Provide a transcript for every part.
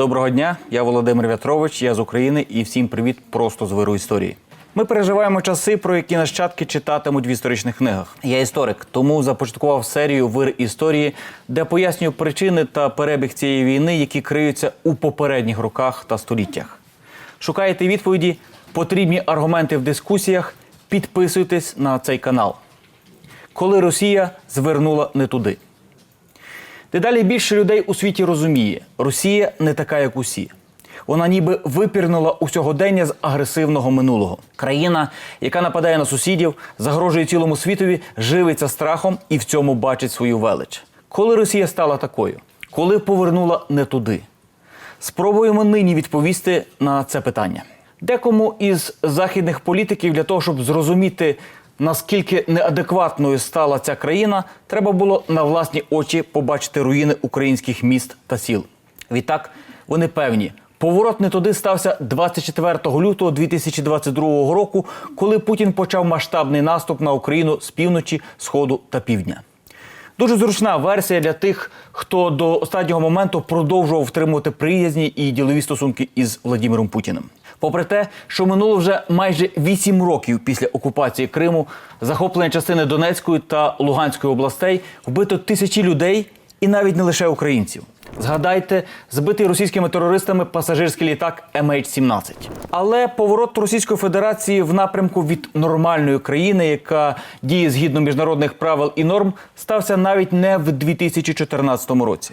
Доброго дня, я Володимир В'ятрович, я з України і всім привіт просто з виру історії. Ми переживаємо часи, про які нащадки читатимуть в історичних книгах. Я історик, тому започаткував серію вир історії, де пояснюю причини та перебіг цієї війни, які криються у попередніх роках та століттях. Шукаєте відповіді, потрібні аргументи в дискусіях. Підписуйтесь на цей канал. Коли Росія звернула не туди. Дедалі більше людей у світі розуміє, Росія не така, як усі. Вона ніби випірнула у сьогодення з агресивного минулого. Країна, яка нападає на сусідів, загрожує цілому світові, живиться страхом і в цьому бачить свою велич. Коли Росія стала такою, коли повернула не туди. Спробуємо нині відповісти на це питання. Декому із західних політиків для того, щоб зрозуміти, наскільки неадекватною стала ця країна, треба було на власні очі побачити руїни українських міст та сіл. Відтак вони певні. Поворот не туди стався 24 лютого 2022 року, коли Путін почав масштабний наступ на Україну з півночі, сходу та півдня. Дуже зручна версія для тих, хто до останнього моменту продовжував втримувати приязні і ділові стосунки із Владимиром Путіним. Попри те, що минуло вже майже 8 років після окупації Криму, захоплення частини Донецької та Луганської областей, вбито тисячі людей і навіть не лише українців. Згадайте, збитий російськими терористами пасажирський літак MH17. Але поворот Російської Федерації в напрямку від нормальної країни, яка діє згідно міжнародних правил і норм, стався навіть не в 2014 році.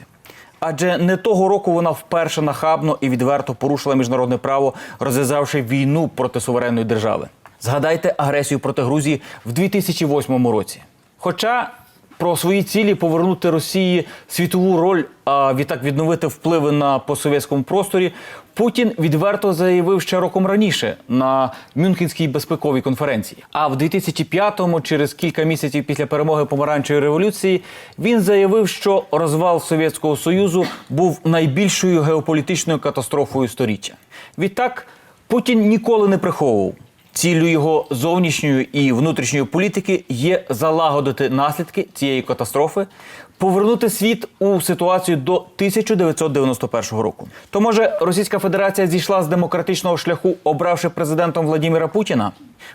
Адже не того року вона вперше нахабно і відверто порушила міжнародне право, розв'язавши війну проти суверенної держави. Згадайте агресію проти Грузії в 2008 році. Хоча про свої цілі повернути Росії світову роль, а відтак відновити впливи на постсовєтському просторі, Путін відверто заявив ще роком раніше на Мюнхенській безпековій конференції. А в 2005-му, через кілька місяців після перемоги помаранчевої революції, він заявив, що розвал Совєтського Союзу був найбільшою геополітичною катастрофою сторіччя. Відтак Путін ніколи не приховував. Ціллю його зовнішньої і внутрішньої політики є залагодити наслідки цієї катастрофи, повернути світ у ситуацію до 1991 року. То може Російська Федерація зійшла з демократичного шляху, обравши президентом Владимира Путіна?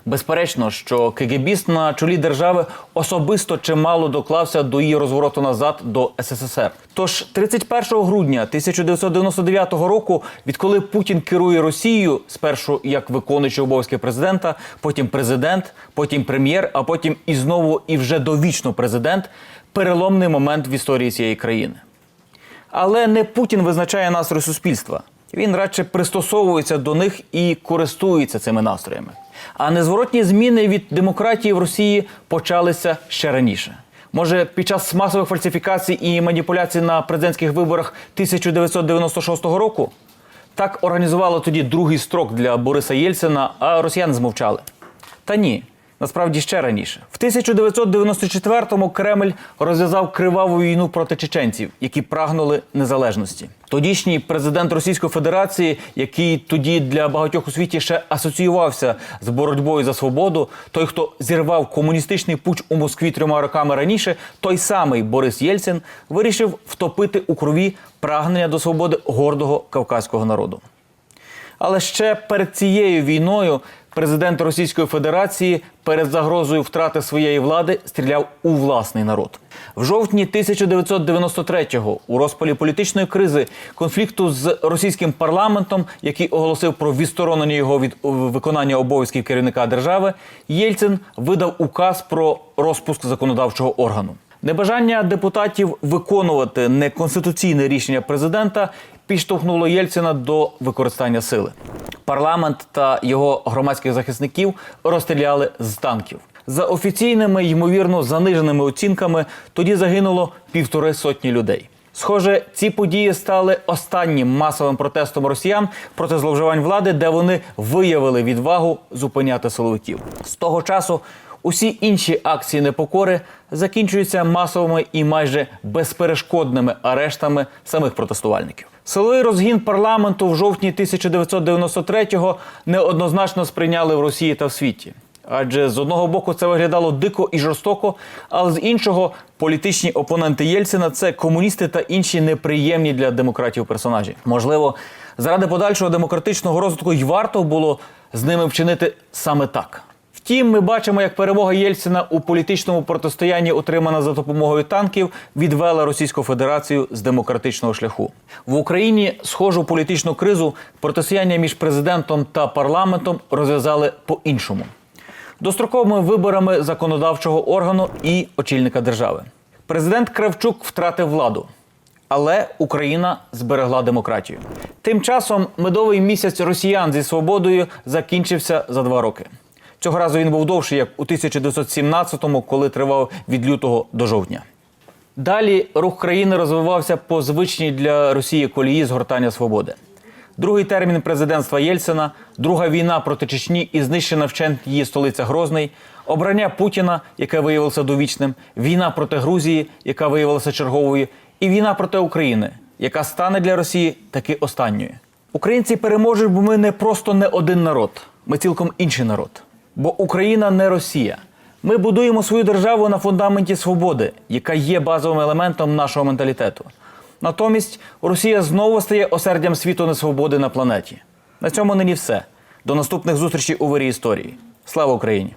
Безперечно, що КГБіст на чолі держави особисто чимало доклався до її розвороту назад до СССР. Тож 31 грудня 1999 року, відколи Путін керує Росією, спершу як виконуючий обов'язки президента, потім президент, потім прем'єр, а потім і знову і вже довічно президент переломний момент в історії цієї країни. Але не Путін визначає настрої суспільства. Він радше пристосовується до них і користується цими настроями. А незворотні зміни від демократії в Росії почалися ще раніше. Може, під час масових фальсифікацій і маніпуляцій на президентських виборах 1996 року так організували тоді другий строк для Бориса Єльцина, а росіяни змовчали. Та ні, насправді ще раніше. В 1994-му Кремль розв'язав криваву війну проти чеченців, які прагнули незалежності. Тодішній президент Російської Федерації, який тоді для багатьох у світі ще асоціювався з боротьбою за свободу, той, хто зірвав комуністичний пуч у Москві трьома роками раніше, той самий Борис Єльцин вирішив втопити у крові прагнення до свободи гордого кавказького народу. Але ще перед цією війною президент Російської Федерації перед загрозою втрати своєї влади стріляв у власний народ. В жовтні 1993-го, у розпалі політичної кризи, конфлікту з російським парламентом, який оголосив про відсторонення його від е, виконання обов'язків керівника держави, Єльцин видав указ про розпуск законодавчого органу. Небажання депутатів виконувати неконституційне рішення президента підштовхнуло Єльцина до використання сили. Парламент та його громадських захисників розстріляли з танків. За офіційними ймовірно заниженими оцінками тоді загинуло півтори сотні людей. Схоже, ці події стали останнім масовим протестом росіян проти зловживань влади, де вони виявили відвагу зупиняти силовиків. З того часу усі інші акції непокори закінчуються масовими і майже безперешкодними арештами самих протестувальників. Силовий розгін парламенту в жовтні 1993-го неоднозначно сприйняли в Росії та в світі. Адже з одного боку це виглядало дико і жорстоко, але з іншого політичні опоненти Єльцина це комуністи та інші неприємні для демократів персонажі. Можливо, заради подальшого демократичного розвитку й варто було з ними вчинити саме так. Втім, ми бачимо, як перемога Єльцина у політичному протистоянні, отримана за допомогою танків, відвела Російську Федерацію з демократичного шляху. В Україні схожу політичну кризу протистояння між президентом та парламентом розв'язали по-іншому достроковими виборами законодавчого органу і очільника держави. Президент Кравчук втратив владу, але Україна зберегла демократію. Тим часом медовий місяць росіян зі свободою закінчився за два роки. Цього разу він був довший, як у 1917-му, коли тривав від лютого до жовтня. Далі рух країни розвивався по звичній для Росії колії згортання свободи. Другий термін президентства Єльцина, друга війна проти Чечні і знищена вчент її столиця Грозний, обрання Путіна, яке виявилося довічним, війна проти Грузії, яка виявилася черговою, і війна проти України, яка стане для Росії таки останньою. Українці переможуть, бо ми не просто не один народ, ми цілком інший народ. Бо Україна не Росія. Ми будуємо свою державу на фундаменті свободи, яка є базовим елементом нашого менталітету. Натомість Росія знову стає осердям світу несвободи на планеті. На цьому нині все. До наступних зустрічей у вирі історії. Слава Україні!